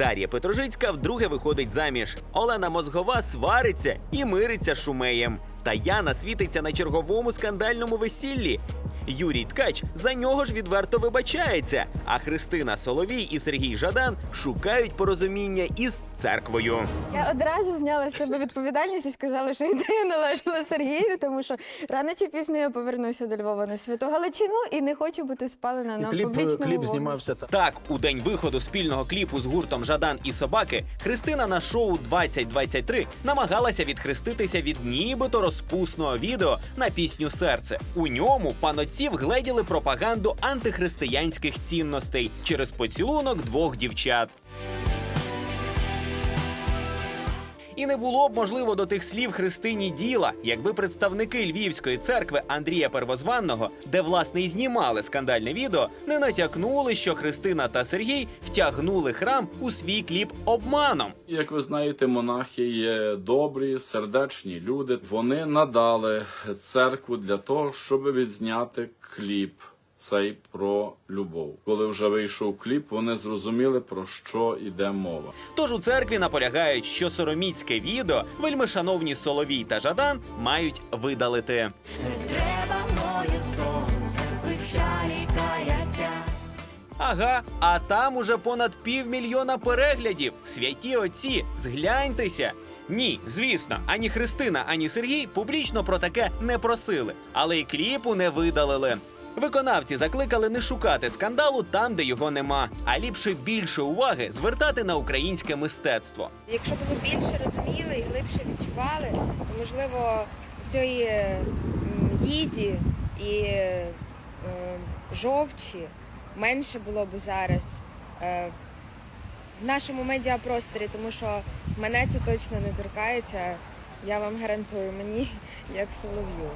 Дар'я Петрожицька вдруге виходить заміж. Олена Мозгова свариться і мириться з Шумеєм. Таяна світиться на черговому скандальному весіллі. Юрій Ткач за нього ж відверто вибачається. А Христина Соловій і Сергій Жадан шукають порозуміння із церквою. Я одразу зняла з себе відповідальність і сказала, що ідея належала Сергію, тому що рано чи пізно я повернуся до Львова на святу Галичину і не хочу бути спалена на кліп, публічному кліп знімався там. Так, у день виходу спільного кліпу з гуртом Жадан і собаки Христина на шоу 2023 намагалася відхреститися від нібито розпусного відео на пісню Серце. У ньому панотці вгледіли пропаганду антихристиянських цінностей через поцілунок двох дівчат. І не було б можливо до тих слів Христині діла, якби представники Львівської церкви Андрія Первозванного, де власне і знімали скандальне відео, не натякнули, що Христина та Сергій втягнули храм у свій кліп обманом. Як ви знаєте, монахи є добрі, сердечні люди. Вони надали церкву для того, щоб відзняти кліп цей про любов. Коли вже вийшов кліп, вони зрозуміли про що йде мова. Тож у церкві наполягають, що сороміцьке відео вельми шановні Соловій та Жадан мають видалити. Треба моє сонце, печалі каяття. Ага, а там уже понад півмільйона переглядів. Святі отці, згляньтеся. Ні, звісно, ані Христина, ані Сергій публічно про таке не просили, але й кліпу не видалили. Виконавці закликали не шукати скандалу там, де його нема, а ліпше більше уваги звертати на українське мистецтво. Якщо б ви більше розуміли і глибше відчували, то можливо цієї їді і е, жовчі менше було б зараз е, в нашому медіапросторі, тому що мене це точно не торкається. Я вам гарантую, мені як солов'ю.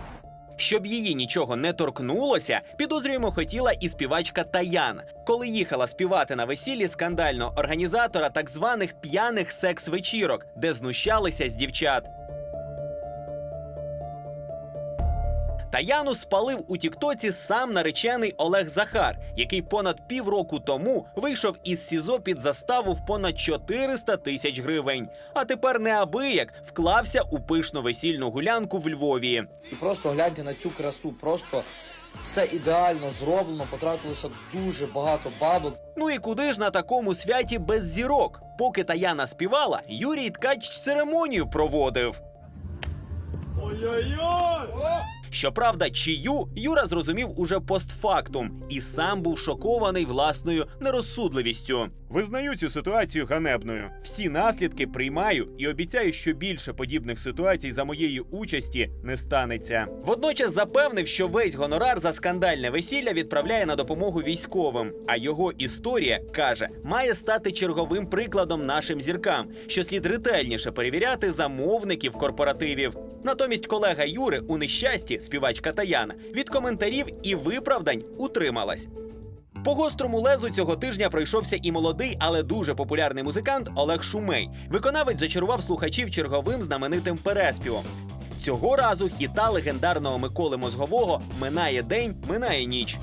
Щоб її нічого не торкнулося, підозрюємо хотіла і співачка Таян, коли їхала співати на весіллі скандального організатора так званих п'яних секс-вечірок, де знущалися з дівчат. Таяну спалив у Тіктоці сам наречений Олег Захар, який понад півроку тому вийшов із СІЗО під заставу в понад 400 тисяч гривень. А тепер неабияк вклався у пишну весільну гулянку в Львові. І просто гляньте на цю красу, просто все ідеально зроблено, потратилося дуже багато бабок. Ну і куди ж на такому святі без зірок? Поки Таяна співала, Юрій Ткач церемонію проводив. Щоправда, чию Юра зрозумів уже постфактум і сам був шокований власною нерозсудливістю. Визнаю цю ситуацію ганебною. Всі наслідки приймаю і обіцяю, що більше подібних ситуацій за моєї участі не станеться. Водночас запевнив, що весь гонорар за скандальне весілля відправляє на допомогу військовим. А його історія каже, має стати черговим прикладом нашим зіркам, що слід ретельніше перевіряти замовників корпоративів. Натомість колега Юри у нещасті, співачка Таяна, від коментарів і виправдань утрималась. По гострому лезу цього тижня пройшовся і молодий, але дуже популярний музикант Олег Шумей. Виконавець зачарував слухачів черговим знаменитим переспівом. Цього разу хіта легендарного Миколи Мозгового Минає день, минає ніч.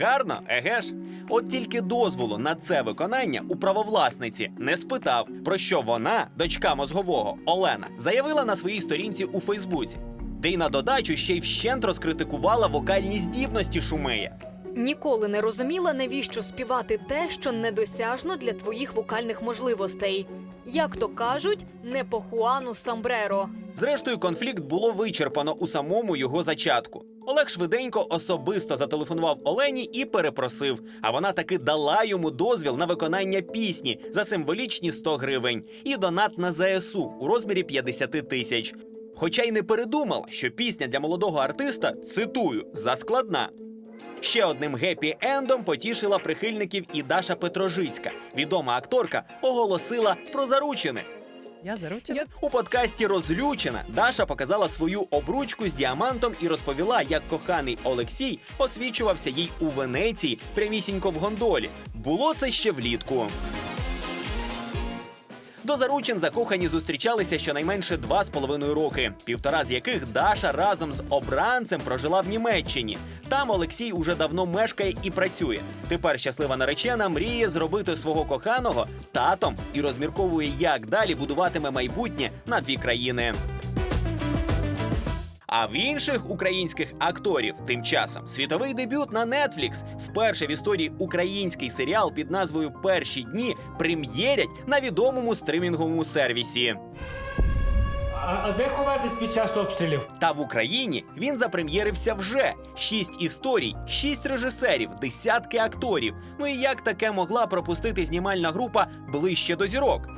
Гарно, еге ж? От тільки дозволу на це виконання у правовласниці не спитав, про що вона, дочка мозгового Олена, заявила на своїй сторінці у Фейсбуці, де й на додачу ще й вщент розкритикувала вокальні здібності Шумея. Ніколи не розуміла, навіщо співати те, що недосяжно для твоїх вокальних можливостей. Як то кажуть, не по Хуану Самбреро. Зрештою, конфлікт було вичерпано у самому його зачатку. Олег швиденько особисто зателефонував Олені і перепросив. А вона таки дала йому дозвіл на виконання пісні за символічні 100 гривень і донат на ЗСУ у розмірі 50 тисяч. Хоча й не передумала, що пісня для молодого артиста цитую заскладна. Ще одним гепі-ендом потішила прихильників і Даша Петрожицька. Відома акторка оголосила про заручини. Я заручена. У подкасті Розлючена Даша показала свою обручку з діамантом і розповіла, як коханий Олексій освічувався їй у Венеції прямісінько в гондолі. Було це ще влітку. До заручин закохані зустрічалися щонайменше два з половиною роки, півтора з яких Даша разом з обранцем прожила в Німеччині. Там Олексій уже давно мешкає і працює. Тепер щаслива наречена мріє зробити свого коханого татом і розмірковує, як далі будуватиме майбутнє на дві країни. А в інших українських акторів тим часом світовий дебют на Netflix. Вперше в історії український серіал під назвою Перші дні прем'єрять на відомому стримінговому сервісі. А, а де ховатись під час обстрілів? Та в Україні він запрем'єрився вже шість історій, шість режисерів, десятки акторів. Ну і як таке могла пропустити знімальна група ближче до зірок?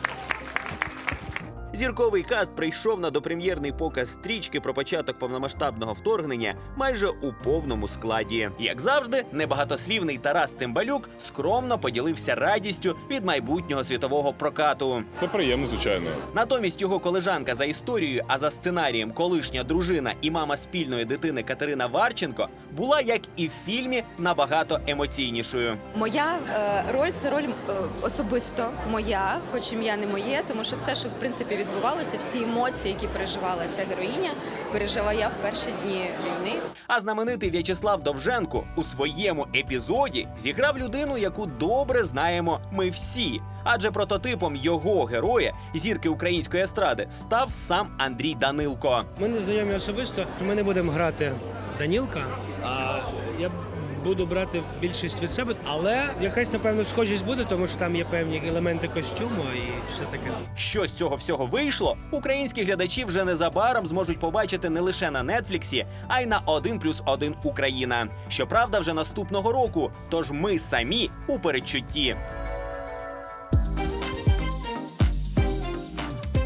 Зірковий каст прийшов на допрем'єрний показ стрічки про початок повномасштабного вторгнення майже у повному складі. Як завжди, небагатослівний Тарас Цимбалюк скромно поділився радістю від майбутнього світового прокату. Це приємно, звичайно. Натомість його колежанка за історією, а за сценарієм колишня дружина і мама спільної дитини Катерина Варченко була, як і в фільмі, набагато емоційнішою. Моя е, роль це роль е, особисто моя, хоч ім'я не моє, тому що все, що в принципі відбувалося, всі емоції, які переживала ця героїня, пережила я в перші дні війни. А знаменитий В'ячеслав Довженко у своєму епізоді зіграв людину, яку добре знаємо ми всі. Адже прототипом його героя, зірки української естради, став сам Андрій Данилко. Ми не знайомі особисто. Ми не будемо грати Данілка, а я буду брати більшість від себе, але якась напевно схожість буде, тому що там є певні елементи костюму і все таке. Що з цього всього вийшло, українські глядачі вже незабаром зможуть побачити не лише на Нетфліксі, а й на 1 плюс 1 Україна. Щоправда, вже наступного року. Тож ми самі у передчутті.